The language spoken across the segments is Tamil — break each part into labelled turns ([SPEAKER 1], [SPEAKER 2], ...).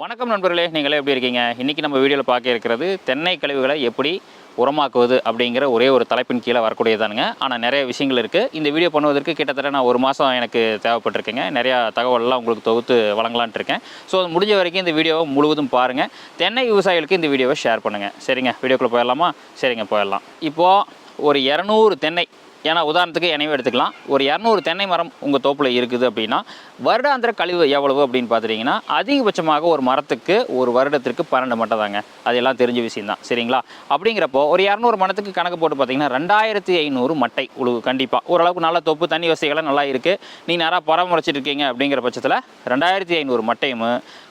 [SPEAKER 1] வணக்கம் நண்பர்களே நீங்களே எப்படி இருக்கீங்க? இன்றைக்கி நம்ம வீடியோவில் பார்க்க இருக்கிறது தென்னை கழிவுகளை எப்படி உரமாக்குவது அப்படிங்கிற ஒரே ஒரு தலைப்பின் கீழே வரக்கூடியதானுங்க ஆனால் நிறைய விஷயங்கள் இருக்குது இந்த வீடியோ பண்ணுவதற்கு கிட்டத்தட்ட நான் ஒரு மாதம் எனக்கு தேவைப்பட்டிருக்கேங்க. நிறையா தகவலெல்லாம் உங்களுக்கு தொகுத்து வழங்கலான்ட்டு இருக்கேன். ஸோ முடிஞ்ச வரைக்கும் இந்த வீடியோவை முழுவதும் பாருங்கள் தென்னை விவசாயிகளுக்கு இந்த வீடியோவை ஷேர் பண்ணுங்கள் சரிங்க வீடியோக்குள்ளே போயிடலாமா? சரிங்க போயிடலாம். இப்போது ஒரு இரநூறு தென்னை ஏன்னா உதாரணத்துக்கு எனவே எடுத்துக்கலாம். ஒரு இரநூறு தென்னை மரம் உங்கள் தோப்பில் இருக்குது அப்படின்னா வருடாந்திர கழிவு எவ்வளவு அப்படின்னு பார்த்துட்டிங்கன்னா அதிகபட்சமாக ஒரு மரத்துக்கு ஒரு வருடத்திற்கு பன்னெண்டு மட்டும் தாங்க. அதெல்லாம் தெரிஞ்ச விஷயம் தான். சரிங்களா? அப்படிங்கிறப்போ ஒரு இரநூறு மரத்துக்கு கணக்கு போட்டு பார்த்தீங்கன்னா ரெண்டாயிரத்தி ஐநூறு மட்டை உழுவு கண்டிப்பாக ஓரளவுக்கு நல்ல தொப்பு தண்ணி வசதிகளாக நல்லா இருக்குது நீ நேராக பராமரிச்சுட்டு இருக்கீங்க அப்படிங்கிற பட்சத்தில் ரெண்டாயிரத்தி ஐநூறு மட்டையும்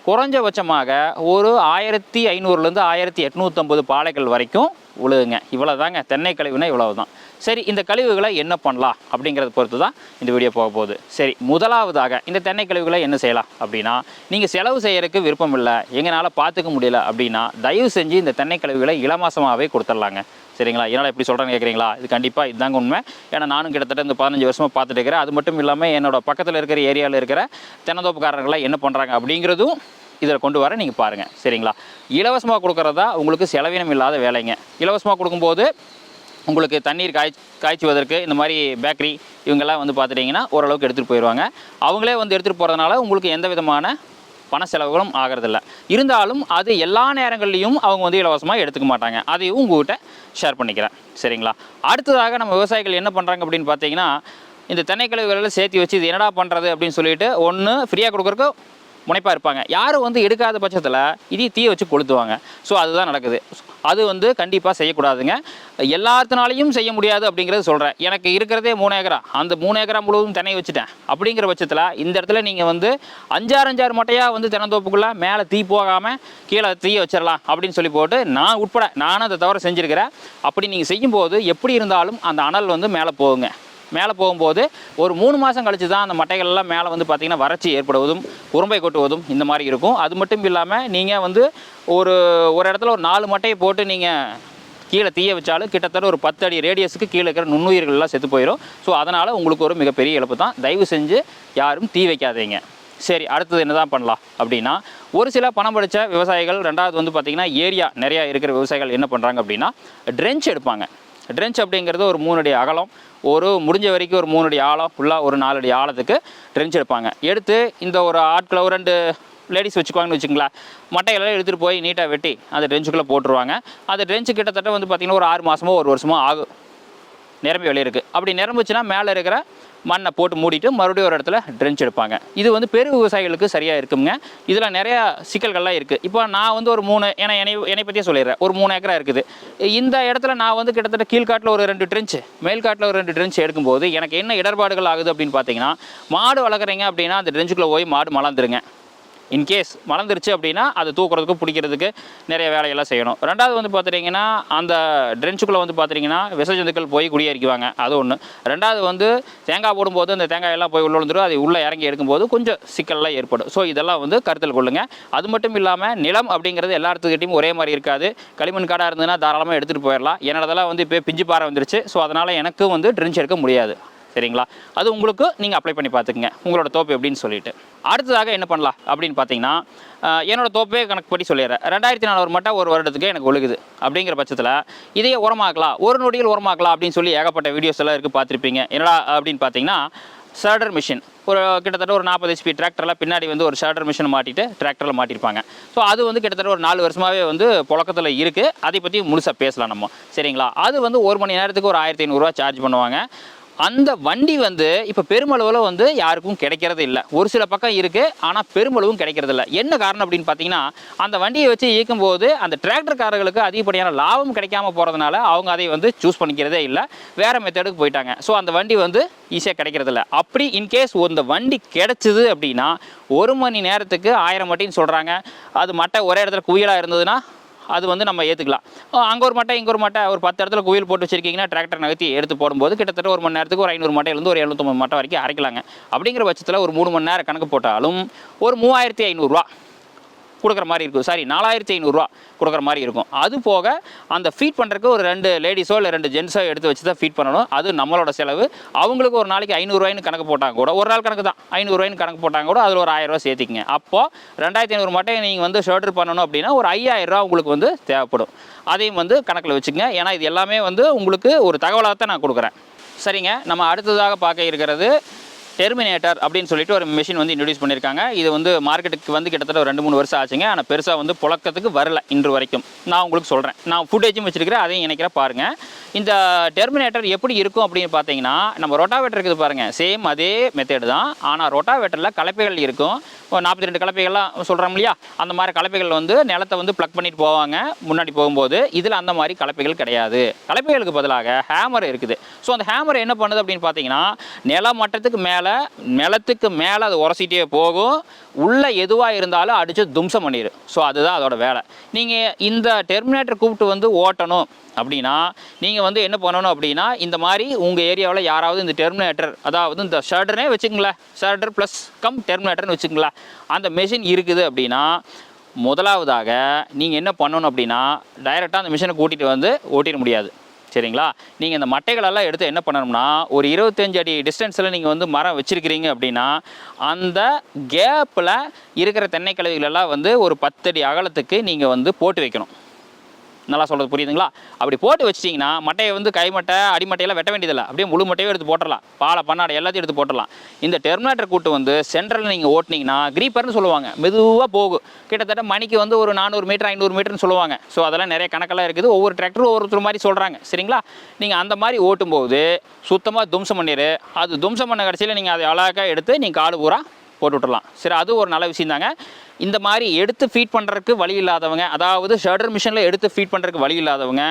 [SPEAKER 1] குறைஞ்சபட்சமாக ஒரு ஆயிரத்தி ஐநூறுலேருந்து ஆயிரத்தி எட்நூற்றம்பது பாளைகள் வரைக்கும் உழுகுங்க இவ்வளோ தாங்க தென்னை கழிவுனா இவ்வளவு தான் சரி இந்த கழிவுகளை என்ன பண்ணலாம் அப்படிங்கிறத பொறுத்து தான் இந்த வீடியோ போக போகுது. சரி முதலாவதாக இந்த தென்னை கழிவுகளை என்ன செய்யலாம் அப்படின்னா நீங்கள் செலவு செய்கிறதுக்கு விருப்பம் இல்லை எங்களால் பார்த்துக்க முடியல அப்படின்னா தயவு செஞ்சு இந்த தென்னை கழிவுகளை இலமாசமாகவே கொடுத்துடலாங்க. சரிங்களா? என்னால் எப்படி சொல்கிறேன்னு கேட்குறீங்களா இது கண்டிப்பாக இதுதாங்க உண்மை. ஏன்னா நானும் கிட்டத்தட்ட இந்த பதினஞ்சு வருஷமாக பார்த்துட்டு இருக்கிறேன். அது மட்டும் இல்லாமல் என்னோட பக்கத்தில் இருக்கிற ஏரியாவில் இருக்கிற தென்னந்தோப்புக்காரர்கள்லாம் என்ன பண்ணுறாங்க அப்படிங்கிறதும் இதில் கொண்டு வர நீங்கள் பாருங்கள் சரிங்களா? இலவசமாக கொடுக்குறதா உங்களுக்கு செலவினம் இல்லாத வேலைங்க. இலவசமாக கொடுக்கும்போது உங்களுக்கு தண்ணீர் காய் காய்ச்சுவதற்கு இந்த மாதிரி பேக்கரி இவங்கெல்லாம் வந்து பார்த்துட்டிங்கன்னா ஓரளவுக்கு எடுத்துகிட்டு போயிடுவாங்க. அவங்களே வந்து எடுத்துகிட்டு போகிறதுனால உங்களுக்கு எந்த விதமான பண செலவுகளும் ஆகிறதில்ல. இருந்தாலும் அது எல்லா நேரங்கள்லையும் அவங்க வந்து இலவசமாக எடுத்துக்க மாட்டாங்க. அதையும் உங்கள்கிட்ட ஷேர் பண்ணிக்கிறேன். சரிங்களா? அடுத்ததாக நம்ம விவசாயிகள் என்ன பண்ணுறாங்க அப்படின்னு பார்த்தீங்கன்னா இந்த தென்னை கழிவுகளை சேர்த்து வச்சு இது என்னடா பண்ணுறது அப்படின்னு சொல்லிட்டு ஒன்று ஃப்ரீயாக கொடுக்குறக்கு முனைப்பாக இருப்பாங்க. யாரும் வந்து எடுக்காத பட்சத்தில் இதையும் தீய வச்சு கொளுத்துவாங்க. ஸோ அதுதான் நடக்குது. அது வந்து கண்டிப்பாக செய்யக்கூடாதுங்க. எல்லாத்தினாலையும் செய்ய முடியாது அப்படிங்கிறது சொல்கிறேன் எனக்கு இருக்கிறதே மூணு ஏக்கரா. அந்த மூணு ஏக்கரா முழுவதும் தினையை வச்சுட்டேன். அப்படிங்கிற பட்சத்தில் இந்த இடத்துல நீங்கள் வந்து அஞ்சாறு அஞ்சாறு மட்டையாக வந்து தினந்தோப்புக்குள்ளே மேலே தீ போகாமல் கீழே தீய வச்சிடலாம் அப்படின்னு சொல்லி போட்டு நான் உட்பட நானும் அதை தவிர செஞ்சுருக்கிறேன். அப்படி நீங்கள் செய்யும்போது எப்படி இருந்தாலும் அந்த அனல் வந்து மேலே போகுங்க. மேலே போகும்போது ஒரு மூணு மாதம் கழிச்சு தான் அந்த மட்டைகள்லாம் மேலே வந்து பார்த்திங்கன்னா வறட்சி ஏற்படுவதும் உரும்பை கொட்டுவதும் இந்த மாதிரி இருக்கும். அது மட்டும் இல்லாமல் நீங்கள் வந்து ஒரு ஒரு இடத்துல ஒரு நாலு மட்டையை போட்டு நீங்கள் கீழே தீய வச்சாலும் கிட்டத்தட்ட ஒரு பத்து அடி ரேடியஸுக்கு கீழே இருக்கிற நுண்ணுயிர்கள்லாம் செத்து போயிடும் ஸோ அதனால் உங்களுக்கு ஒரு மிகப்பெரிய இழப்பு தான். தயவு செஞ்சு யாரும் தீ வைக்காதீங்க. சரி அடுத்தது என்ன தான் பண்ணலாம் அப்படின்னா ஒரு சில பணம் படித்த விவசாயிகள் ரெண்டாவது வந்து பார்த்திங்கன்னா ஏரியா நிறையா இருக்கிற விவசாயிகள் என்ன பண்ணுறாங்க அப்படின்னா ட்ரென்ச் எடுப்பாங்க. ட்ரென்ச் அப்படிங்கிறது ஒரு மூணு அடி அகலம். ஒரு முடிஞ்ச வரைக்கும் ஒரு மூணு அடி ஆழம் ஃபுல்லாக ஒரு நாலு அடி ஆழத்துக்கு ட்ரென்ச் எடுப்பாங்க. எடுத்து இந்த ஒரு ஆட்களை ஒரு ரெண்டு லேடிஸ் வச்சுக்குவாங்கன்னு வச்சுங்களேன் மட்டைகளெல்லாம் எடுத்துகிட்டு போய் நீட்டாக வெட்டி அந்த ட்ரென்ச்சுக்குள்ளே போட்டுருவாங்க. அந்த ட்ரென்ச்சு கிட்டத்தட்ட வந்து பார்த்திங்கன்னா ஒரு ஆறு மாதமோ ஒரு வருஷமோ ஆகும். நிரம்பி வெளியிருக்கு. அப்படி நிரம்புச்சுன்னா மேலே இருக்கிற மண்ணை போட்டு மூடிட்டு மறுபடியும் ஒரு இடத்துல ட்ரென்ச் எடுப்பாங்க. இது வந்து பெரு விவசாயிகளுக்கு சரியாக இருக்குங்க. இதில் நிறையா சிக்கல்கள்லாம் இருக்குது இப்போ நான் வந்து ஒரு மூணு ஏன்னா என்னை என்னை பற்றியே சொல்லிடுறேன். ஒரு மூணு ஏக்கரா இருக்குது. இந்த இடத்துல நான் வந்து கிட்டத்தட்ட கீழ்காட்டில் ஒரு ரெண்டு ட்ரென்ச்சு மேல்காட்டில் ஒரு ரெண்டு ட்ரென்ச் எடுக்கும்போது எனக்கு என்ன இடர்பாடுகள் ஆகுது அப்படின்னு பார்த்தீங்கன்னா மாடு வளர்க்குறீங்க அப்படின்னா அந்த ட்ரென்ச்சுக்குள்ளே போய் மாடு மலர்ந்துருங்க. இன்கேஸ் மலர்ந்துருச்சு அப்படின்னா அது தூக்குறதுக்கு பிடிக்கிறதுக்கு நிறைய வேலையெல்லாம் செய்யணும். ரெண்டாவது வந்து பார்த்துட்டிங்கன்னா அந்த ட்ரென்ச்சுக்குள்ளே வந்து பார்த்துட்டிங்கன்னா விசஜந்துக்கள் போய் குடியேறிக்குவாங்க. அது ஒன்று ரெண்டாவது வந்து தேங்காய் போடும்போது அந்த தேங்காய் எல்லாம் போய் உள்ள விழுந்துடும் அது உள்ளே இறங்கி எடுக்கும்போது கொஞ்சம் சிக்கல்லாம் ஏற்படும். ஸோ இதெல்லாம் வந்து கருத்தில் கொள்ளுங்கள் அது மட்டும் இல்லாமல் நிலம் அப்படிங்கிறது எல்லா இடத்துக்கிட்டையும் ஒரே மாதிரி இருக்காது. களிமண் காடாக இருந்ததுன்னா தாராளமாக எடுத்துகிட்டு போயிடலாம். என்னோடதெல்லாம் வந்து இப்போ பிஞ்சு பாறை வந்துருச்சு. ஸோ அதனால் எனக்கும் வந்து ட்ரென்ச் எடுக்க முடியாது. சரிங்களா? அது உங்களுக்கு நீங்கள் அப்ளை பண்ணி பார்த்துக்குங்க. உங்களோட தோப்பு எப்படின்னு சொல்லிட்டு. அடுத்ததாக என்ன பண்ணலாம் அப்படின்னு பார்த்தீங்கன்னா என்னோடய என்னோட தோப்பே கணக்கு படி சொல்லிடுறேன். ரெண்டாயிரத்தி நானூறு மட்டும் ஒரு வருடத்துக்கு எனக்கு ஒழுகுது அப்படிங்கிற பட்சத்தில் இதையே உரமாக்கலாம் ஒரு நொடியில் உரமாக்கலாம் அப்படின்னு சொல்லி ஏகப்பட்ட வீடியோஸ் எல்லாம் இருக்குது பார்த்துருப்பீங்க. என்னடா அப்படின்னு பார்த்தீங்கன்னா ஷர்டர் மிஷின் ஒரு கிட்டத்தட்ட ஒரு நாற்பது ஹெச்பி டிராக்டரில் பின்னாடி வந்து ஒரு ஷர்டர் மிஷின் மாட்டிட்டு டிராக்டரில் மாட்டியிருப்பாங்க ஸோ அது வந்து கிட்டத்தட்ட ஒரு நாலு வருஷமாகவே வந்து புழக்கத்தில் இருக்குது அதை பற்றி முழுசாக பேசலாம் நம்ம. சரிங்களா? அது வந்து ஒரு மணி நேரத்துக்கு ஒரு ஆயிரத்தி ஐநூறுரூவா சார்ஜ் பண்ணுவாங்க. அந்த வண்டி வந்து இப்போ பெருமளவில் வந்து யாருக்கும் கிடைக்கிறது இல்லை. ஒரு சில பக்கம் இருக்குது ஆனால் பெருமளவும் கிடைக்கிறது இல்லை. என்ன காரணம் அப்படின்னு பார்த்தீங்கன்னா அந்த வண்டியை வச்சு இயக்கும்போது அந்த டிராக்டர்காரர்களுக்கு அதிகப்படியான லாபம் கிடைக்காம போகிறதுனால அவங்க அதை வந்து சூஸ் பண்ணிக்கிறதே இல்லை. வேறு மெத்தடுக்கு போயிட்டாங்க. ஸோ அந்த வண்டி வந்து ஈஸியாக கிடைக்கிறது இல்லை. அப்படி இன்கேஸ் அந்த வண்டி கிடைச்சிது அப்படின்னா ஒரு மணி நேரத்துக்கு ஆயிரம் மட்டின்னு சொல்கிறாங்க அது மட்டை ஒரே இடத்துல குவியலாக இருந்ததுன்னா அது வந்து நம்ம ஏற்றுக்கலாம் அங்கே ஒரு மட்டை இங்கே ஒரு மட்டை. ஒரு பத்து இடத்துல குயில் போட்டு வச்சிருக்கீங்கன்னா டிராக்டர் நகர்த்தி எடுத்து போடும்போது கிட்டத்தட்ட ஒரு மணி நேரத்துக்கு ஒரு ஐநூறு மட்டையிலேருந்து ஒரு எழுநூத்தொம்பது மட்டை வரைக்கும் அரைக்கலாங்க. அப்படிங்கிற பட்சத்தில் ஒரு மூணு மணி நேரம் கணக்கு போட்டாலும் ஒரு மூவாயிரத்தி ஐநூறுரூவா கொடுக்குற மாதிரி இருக்கும் சாரி நாலாயிரத்தி ஐநூறுரூவா கொடுக்குற மாதிரி இருக்கும். அது போக அந்த ஃபீட் பண்ணுறதுக்கு ஒரு ரெண்டு லேடிஸோ இல்லை ரெண்டு ஜென்ஸோ எடுத்து வச்சு தான் ஃபீட் பண்ணணும். அது நம்மளோட செலவு. அவங்களுக்கு ஒரு நாளைக்கு ஐநூறுரூவாயின்னு கணக்கு போட்டாங்க கூட. ஒரு நாள் கணக்கு தான். ஐநூறுரூவாயின்னு கணக்கு போட்டாங்க கூட அதில் ஒரு ஆயிரரூவா சேர்த்திக்கங்க. அப்போது ரெண்டாயிரத்தி ஐநூறு மட்டும் நீங்கள் வந்து ஷர்டர் பண்ணணும் அப்படின்னா ஒரு ஐயாயிரரூவா உங்களுக்கு வந்து தேவைப்படும். அதையும் வந்து கணக்கில் வச்சுக்கங்க. ஏன்னா இது எல்லாமே வந்து உங்களுக்கு ஒரு தகவலாக தான் நான் கொடுக்குறேன். சரிங்க. நம்ம அடுத்ததாக பார்க்க இருக்கிறது டெர்மினேட்டர் அப்படின்னு சொல்லிட்டு ஒரு மிஷின் வந்து இன்ட்ரடியூஸ் பண்ணியிருக்காங்க. இது வந்து மார்க்கெட்டுக்கு வந்து கிட்டத்தட்ட ஒரு ரெண்டு மூணு வருஷம் ஆச்சுங்க. ஆனால் பெருசாக வந்து புழக்கத்துக்கு வரல இன்று வரைக்கும். நான் உங்களுக்கு சொல்கிறேன் நான் ஃபுட்டேஜும் வச்சிருக்கிறேன். அதையும் நினைக்கிற பாருங்கள் இந்த டெர்மினேட்டர் எப்படி இருக்கும் அப்படின்னு பார்த்தீங்கன்னா நம்ம ரொட்டாவேட்டர் இருக்குது பாருங்கள் சேம் அதே மெத்தேடு தான். ஆனால் ரொட்டாவேட்டரில் கலப்பைகள் இருக்கும். ஒரு நாற்பத்தி ரெண்டு கலப்பைகள்லாம் சொல்கிறோம் இல்லையா? அந்த மாதிரி கலப்பைகள் வந்து நிலத்தை வந்து ப்ளக் பண்ணிட்டு போவாங்க. முன்னாடி போகும்போது இதில் அந்த மாதிரி கலப்பைகள் கிடையாது. கலப்பைகளுக்கு பதிலாக ஹேமர் இருக்குது. ஸோ அந்த ஹேமர் என்ன பண்ணுது அப்படின்னு பார்த்தீங்கன்னா நில மட்டத்துக்கு மேலே நிலத்துக்கு மேலே அது உரசிட்டே போகும். உள்ளே எதுவாக இருந்தாலும் அடித்து தும்சம் பண்ணிடும் ஸோ அதுதான் அதோட வேலை. நீங்கள் இந்த டெர்மினேட்டர் கூப்பிட்டு வந்து ஓட்டணும் அப்படின்னா நீங்கள் வந்து என்ன பண்ணணும் அப்படின்னா இந்த மாதிரி உங்கள் ஏரியாவில் யாராவது இந்த டெர்மினேட்டர் அதாவது இந்த ஷர்டர்னே வச்சுங்களேன் ஷர்டர் ப்ளஸ் கம் டெர்மினேட்டர்னு வச்சுங்களேன் அந்த மெஷின் இருக்குது அப்படின்னா முதலாவதாக நீங்கள் என்ன பண்ணணும் அப்படின்னா டைரெக்டாக அந்த மிஷினை கூட்டிகிட்டு வந்து ஓட்டிட முடியாது. சரிங்களா? நீங்கள் இந்த மட்டைகளெல்லாம் எடுத்து என்ன பண்ணணும்னா ஒரு இருபத்தஞ்சு அடி டிஸ்டன்ஸில் நீங்கள் வந்து மரம் வச்சுருக்கிறீங்க அப்படின்னா அந்த கேப்பில் இருக்கிற தென்னை கழிவுகளெல்லாம் வந்து ஒரு பத்தடி அகலத்துக்கு நீங்கள் வந்து போட்டு வைக்கணும். நல்லா சொல்கிறது புரியுதுங்களா? அப்படி போட்டு வச்சிட்டிங்கன்னா மட்டையை வந்து கைமட்டை அடிமட்டையெல்லாம் வெட்ட வேண்டியதில்லை. அப்படியே முழு மட்டையும் எடுத்து போட்டுடலாம் பாலை பண்ணாடை எல்லாத்தையும் எடுத்து போட்டுடலாம் இந்த டெர்மினேட்டர் கூட்டு வந்து சென்ட்ரலில் நீங்கள் ஓட்டினீங்கன்னா க்ரீப்பர்னு சொல்லுவாங்க. மெதுவாக போகும். கிட்டத்தட்ட மணிக்கு வந்து ஒரு நானூறு மீட்டர் ஐநூறு மீட்டர்னு சொல்லுவாங்க. ஸோ அதெல்லாம் நிறைய கணக்கெல்லாம் இருக்குது. ஒவ்வொரு டிராக்டரும் ஒவ்வொருத்தர் மாதிரி சொல்கிறாங்க சரிங்களா? நீங்கள் அந்த மாதிரி ஓட்டும்போது சுத்தமாக தும்சம் பண்ணிடு அது தும்சம் பண்ண கடைசியில் நீங்கள் அதை அழகாக எடுத்து நீங்கள் காடு பூரா போட்டு விட்டுறலாம் சரி அது ஒரு நல்ல விஷயம் தாங்க இந்த மாதிரி எடுத்து ஃபீட் பண்ணுறதுக்கு வழி இல்லாதவங்க அதாவது ஷர்டர் மிஷினில் எடுத்து ஃபீட் பண்ணுறதுக்கு வழி இல்லாதவங்க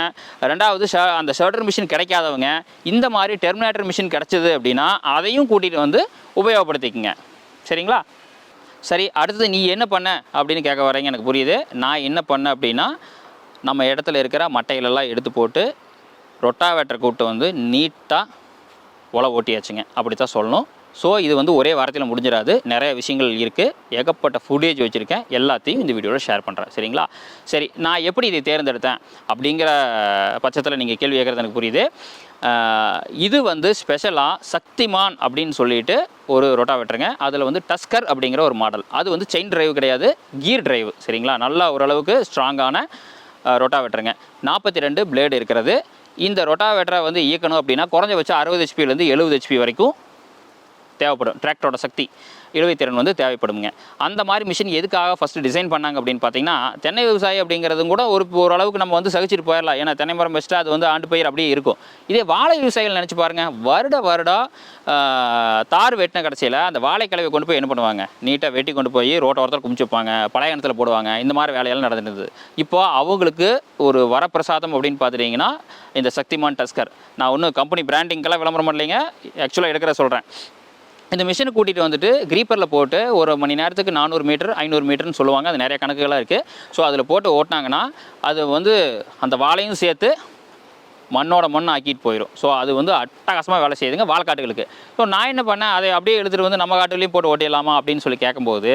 [SPEAKER 1] ரெண்டாவது ஷ அந்த ஷர்டர் மிஷின் கிடைக்காதவங்க இந்த மாதிரி டெர்மினேட்டர் மிஷின் கிடச்சிது அப்படின்னா அதையும் கூட்டிகிட்டு வந்து உபயோகப்படுத்திக்கங்க. சரிங்களா? சரி அடுத்தது நீ என்ன பண்ண அப்படின்னு கேட்க வரீங்க எனக்கு புரியுது. நான் என்ன பண்ணேன் அப்படின்னா நம்ம இடத்துல இருக்கிற மட்டைகளெல்லாம் எடுத்து போட்டு ரொட்டாவேட்டர் கூப்பிட்டு வந்து நீட்டாக உழ ஓட்டியாச்சுங்க. அப்படி தான் சொல்லணும். ஸோ இது வந்து ஒரே வாரத்தில் முடிஞ்சிடாது. நிறைய விஷயங்கள் இருக்குது ஏகப்பட்ட ஃபுட்டேஜ் வச்சுருக்கேன். எல்லாத்தையும் இந்த வீடியோவில் ஷேர் பண்ணுறேன் சரிங்களா? சரி நான் எப்படி இதை தேர்ந்தெடுத்தேன்? அப்படிங்கிற பட்சத்தில் நீங்கள் கேள்வி கேட்குறது எனக்கு புரியுது. இது வந்து ஸ்பெஷலாக சக்திமான் அப்படின்னு சொல்லிட்டு ஒரு ரொட்டாவேட்டருங்க அதில் வந்து டஸ்கர் அப்படிங்கிற ஒரு மாடல் அது வந்து செயின் டிரைவ் கிடையாது. கீர் டிரைவ் சரிங்களா? நல்லா ஓரளவுக்கு ஸ்ட்ராங்கான ரொட்டாவேட்டருங்க நாற்பத்தி ரெண்டு பிளேடு இருக்கிறது. இந்த ரொட்டாவேட்டரை வந்து இயக்கணும் அப்படின்னா குறைஞ்சபட்சம் அறுபது ஹெச்பிலேருந்து எழுபது ஹெச்பி வரைக்கும் தேவைப்படும். டிராக்டரோட சக்தி இழுவைத்திறன் வந்து தேவைப்படுங்க அந்த மாதிரி மிஷின் எதுக்காக ஃபஸ்ட்டு டிசைன் பண்ணாங்க அப்படின்னு பார்த்தீங்கன்னா தென்னை விவசாயி அப்படிங்கிறதும் கூட ஒரு ஓரளவுக்கு நம்ம வந்து சகிச்சிட்டு போயிடலாம் ஏன்னா தென்னை மரம் வச்சுட்டா அது வந்து ஆண்டு பயிர் அப்படியே இருக்கும். இதே வாழை விவசாயிகள் நினச்சி பாருங்கள் வருட வருடம் தார் வெட்டின கடைசியில் அந்த வாழைக்கிழவை கொண்டு போய் என்ன பண்ணுவாங்க? நீட்டாக வெட்டி கொண்டு போய் ரோட்டோரத்தில் குமிச்சு வைப்பாங்க பழைய போடுவாங்க. இந்த மாதிரி வேலையெல்லாம் நடந்துருந்தது இப்போ அவங்களுக்கு ஒரு வரப்பிரசாதம் அப்படின்னு பார்த்துட்டிங்கன்னா இந்த சக்திமான் டஸ்கர். நான் ஒன்றும் கம்பெனி பிராண்டிங்கெல்லாம் விளம்பரம் பண்ணலைங்க. ஆக்சுவலாக எடுக்கிற சொல்கிறேன் இந்த மிஷினை கூட்டிகிட்டு வந்துட்டு க்ரீப்பரில் போட்டு ஒரு மணி நேரத்துக்கு நானூறு மீட்டர் ஐநூறு மீட்டர்னு சொல்லுவாங்க. அது நிறைய கணக்குகளாக இருக்குது ஸோ அதில் போட்டு ஓட்டினாங்கன்னா அது வந்து அந்த வாழையும் சேர்த்து மண்ணோட மண் ஆக்கிட்டு போயிடும் ஸோ அது வந்து அட்டகாசமாக வேலை செய்யுதுங்க வாழைக்காட்டுகளுக்கு. ஸோ நான் என்ன பண்ணேன்? அதை அப்படியே எடுத்துகிட்டு வந்து நம்ம காட்டுலேயும் போட்டு ஓட்டிடலாமா அப்படின்னு சொல்லி கேட்கும்போது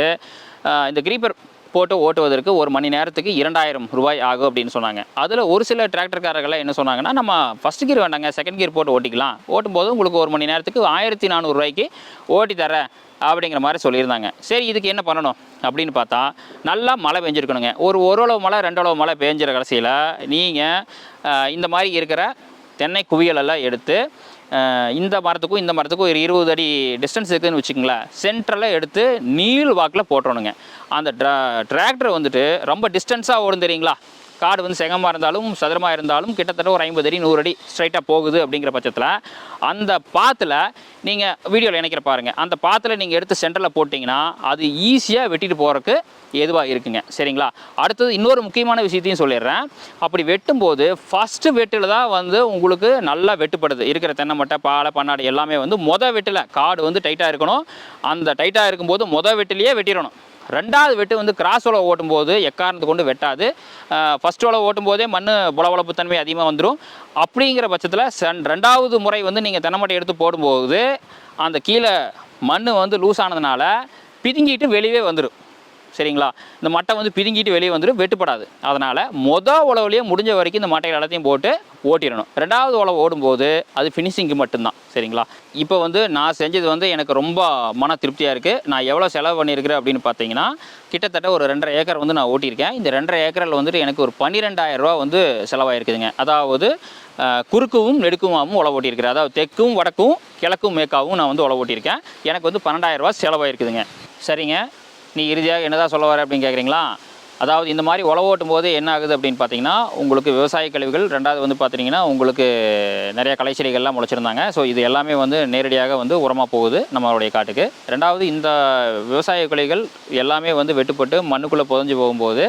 [SPEAKER 1] இந்த க்ரீப்பர் போட்டு ஓட்டுவதற்கு ஒரு மணி நேரத்துக்கு இரண்டாயிரம் ரூபாய் ஆகும் அப்படின்னு சொன்னாங்க. அதில் ஒரு சில டிராக்டர்காரர்கள்லாம் என்ன சொன்னாங்கன்னா நம்ம ஃபஸ்ட் கியர் வேண்டாங்க செகண்ட் கியர் போட்டு ஓட்டிக்கலாம். ஓட்டும்போது உங்களுக்கு ஒரு மணி நேரத்துக்கு ஆயிரத்தி நானூறுரூவாய்க்கு ஓட்டி தரேன் அப்படிங்கிற மாதிரி சொல்லியிருந்தாங்க. சரி இதுக்கு என்ன பண்ணணும் அப்படின்னு பார்த்தா நல்லா மழை பெஞ்சிருக்கணுங்க. ஒரு ஒரு அளவு மழை ரெண்டு அளவு மழை பெஞ்சிற கடைசியில் நீங்கள் இந்த மாதிரி இருக்கிற தென்னை குவியலெல்லாம் எடுத்து இந்த மரத்துக்கும் இந்த மரத்துக்கும் ஒரு இருபது அடி டிஸ்டன்ஸ் இருக்குதுன்னு வச்சுக்கோங்களேன். சென்டரில் எடுத்து நீள் வாக்கில் போட்டுறணுங்க. அந்த ட்ரா டிராக்டர் வந்துட்டு ரொம்ப டிஸ்டன்ஸாக ஓடும் தெரியுங்களா? காடு வந்து செகமாக இருந்தாலும் சதுரமாக இருந்தாலும் கிட்டத்தட்ட ஒரு ஐம்பது அடி நூறு அடி ஸ்ட்ரைட்டாக போகுது அப்படிங்கிற பட்சத்தில் அந்த பாத்தில் நீங்கள் வீடியோவில் இணைக்கிற பாருங்கள் அந்த பாத்தில் நீங்கள் எடுத்து சென்டரில் போட்டிங்கன்னா அது ஈஸியாக வெட்டிட்டு போகிறதுக்கு எதுவாக இருக்குங்க. சரிங்களா? அடுத்தது இன்னொரு முக்கியமான விஷயத்தையும் சொல்லிடுறேன். அப்படி வெட்டும்போது ஃபஸ்ட்டு வெட்டில் தான் வந்து உங்களுக்கு நல்லா வெட்டுப்படுது. இருக்கிற தென்னை மட்டை பாலை பண்ணாடு எல்லாமே வந்து மொதல் வெட்டில் காடு வந்து டைட்டாக இருக்கணும். அந்த டைட்டாக இருக்கும்போது மொத வெட்டிலேயே வெட்டிடணும். ரெண்டாவது வெட்டு வந்து கிராஸ் உழவு ஓட்டும்போது எக்காரணத்தை கொண்டு வெட்டாது. ஃபஸ்ட் உழவு ஓட்டும்போதே மண் புலவளப்பு தன்மை அதிகமாக வந்துடும் அப்படிங்கிற பட்சத்தில் சென் ரெண்டாவது முறை வந்து நீங்கள் தென்னமட்டை எடுத்து போடும்போது அந்த கீழே மண் வந்து லூஸ் ஆனதுனால பிதுங்கிட்டு வெளியே வந்துடும் சரிங்களா? இந்த மட்டை வந்து பிதுங்கிட்டு வெளியே வந்துடும் வெட்டுப்படாது. அதனால் மொதல் உழவுலேயே முடிஞ்ச வரைக்கும் இந்த மட்டைகள் எல்லாத்தையும் போட்டு ஓட்டிடணும். ரெண்டாவது உழவு ஓடும்போது அது ஃபினிஷிங்க்கு மட்டும்தான் சரிங்களா? இப்போ வந்து நான் செஞ்சது வந்து எனக்கு ரொம்ப மன திருப்தியாக இருக்குது நான் எவ்வளோ செலவு பண்ணியிருக்கிறேன் அப்படின்னு பார்த்தீங்கன்னா கிட்டத்தட்ட ஒரு ரெண்டரை ஏக்கர் வந்து நான் ஓட்டியிருக்கேன். இந்த ரெண்டரை ஏக்கரில் வந்துட்டு எனக்கு ஒரு 12000 ரூபா வந்து செலவாயிருக்குதுங்க. அதாவது அஹ், குறுக்குவும் நெடுக்குமாவும் உழவு ஓட்டியிருக்கிறேன். அதாவது தெற்கும் வடக்கும் கிழக்கும் மேற்காவும் நான் வந்து உழவு ஓட்டியிருக்கேன். எனக்கு வந்து 12000 ரூபா செலவாயிருக்குதுங்க. சரிங்க? நீ இறுதியாக என்னதான் சொல்ல வர அப்படின்னு கேட்குறீங்களா அதாவது இந்த மாதிரி உழவு ஓட்டும் போது என்ன ஆகுது அப்படின்னு பார்த்தீங்கன்னா உங்களுக்கு விவசாய கழிவுகள் ரெண்டாவது வந்து பார்த்தீங்கன்னா உங்களுக்கு நிறைய கலைச்செடிகள்லாம் முளைச்சிருந்தாங்க. ஸோ இது எல்லாமே வந்து நேரடியாக வந்து உரமாக போகுது நம்மளுடைய காட்டுக்கு. ரெண்டாவது இந்த விவசாய கழிவுகள் எல்லாமே வந்து வெட்டுப்பட்டு மண்ணுக்குள்ளே புதஞ்சு போகும்போது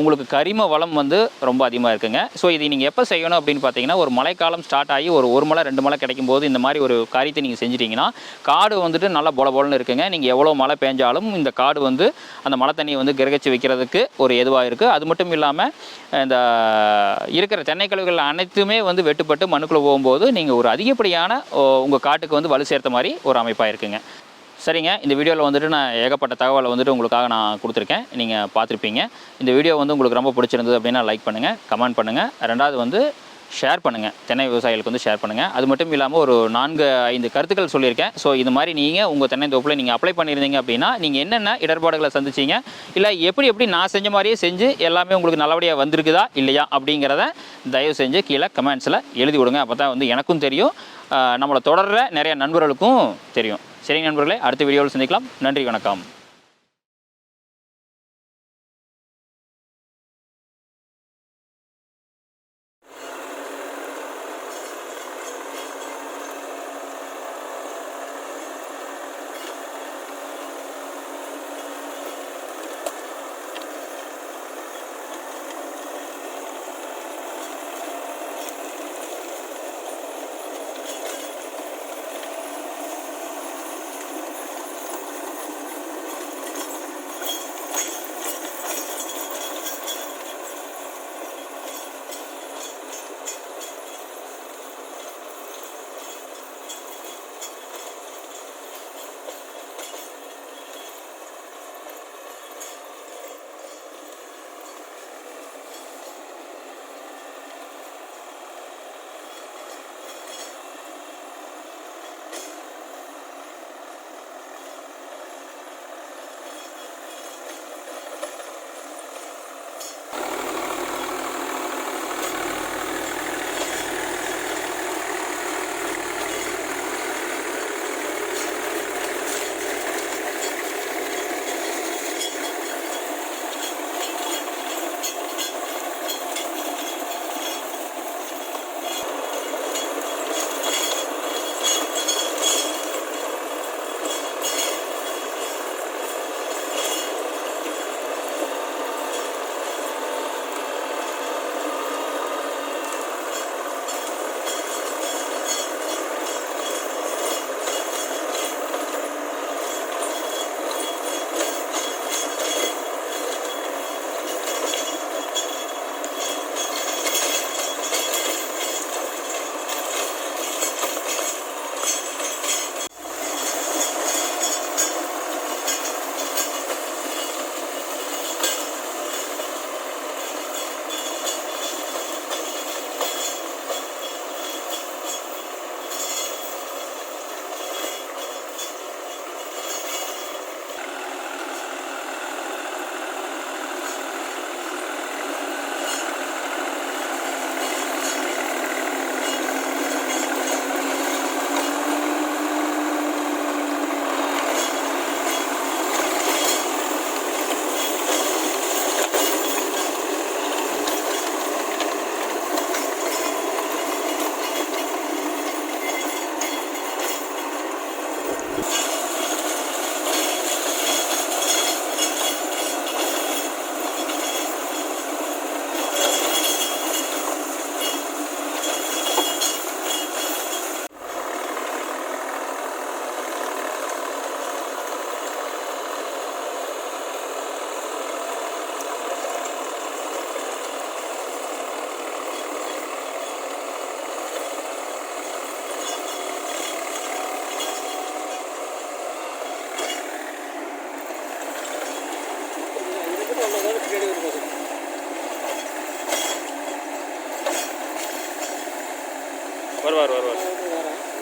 [SPEAKER 1] உங்களுக்கு கரிம வளம் வந்து ரொம்ப அதிகமாக இருக்குங்க. ஸோ இது நீங்கள் எப்போ செய்யணும் அப்படின்னு பார்த்தீங்கன்னா ஒரு மழைக்காலம் ஸ்டார்ட் ஆகி ஒரு ஒரு மழை ரெண்டு மழை கிடைக்கும் போது இந்த மாதிரி ஒரு காரியத்தை நீங்கள் செஞ்சிட்டிங்கன்னா காடு வந்துட்டு நல்லா பொல பொலன்னு இருக்குங்க. நீங்கள் எவ்வளோ மழை பெஞ்சாலும் இந்த காடு வந்து அந்த மழை தண்ணியை வந்து கிரகிச்சு வைக்கிறதுக்கு ஒரு எதுவாக இருக்குது அது மட்டும் இல்லாமல் இந்த இருக்கிற தென்னை கழிவுகள் அனைத்துமே வந்து வெட்டுப்பட்டு மண்ணுக்குள்ளே போகும்போது நீங்கள் ஒரு அதிகப்படியான உங்கள் காட்டுக்கு வந்து வலு சேர்த்த மாதிரி ஒரு அமைப்பாக இருக்குங்க. சரிங்க. இந்த வீடியோவில் வந்துட்டு நான் ஏகப்பட்ட தகவலை வந்துட்டு உங்களுக்காக நான் கொடுத்துருக்கேன். நீங்கள் பார்த்துருப்பீங்க. இந்த வீடியோ வந்து உங்களுக்கு ரொம்ப பிடிச்சிருந்தது அப்படின்னா லைக் பண்ணுங்கள் கமெண்ட் பண்ணுங்கள் ரெண்டாவது வந்து ஷேர் பண்ணுங்கள் தென்னை விவசாயிகளுக்கு வந்து ஷேர் பண்ணுங்கள் அது மட்டும் இல்லாமல் ஒரு நான்கு ஐந்து கருத்துக்கள் சொல்லியிருக்கேன். ஸோ இது மாதிரி நீங்கள் உங்கள் தென்னை தோப்பில் நீங்கள் அப்ளை பண்ணியிருந்தீங்க அப்படின்னா நீங்கள் என்னென்ன இடர்பாடுகளை சந்திச்சீங்க? இல்லை எப்படி எப்படி நான் செஞ்ச மாதிரியே செஞ்சு எல்லாமே உங்களுக்கு நல்லபடியாக வந்திருக்குதா இல்லையா அப்படிங்கிறத தயவு செஞ்சு கீழே கமெண்ட்ஸில் எழுதி விடுங்க. அப்போ தான் வந்து எனக்கும் தெரியும். நம்மளை தொடர்ற நிறைய நண்பர்களுக்கும் தெரியும். சரிங்க நண்பர்களே அடுத்த வீடியோவில் சந்திக்கலாம். நன்றி வணக்கம். bárbaro, bárbaro.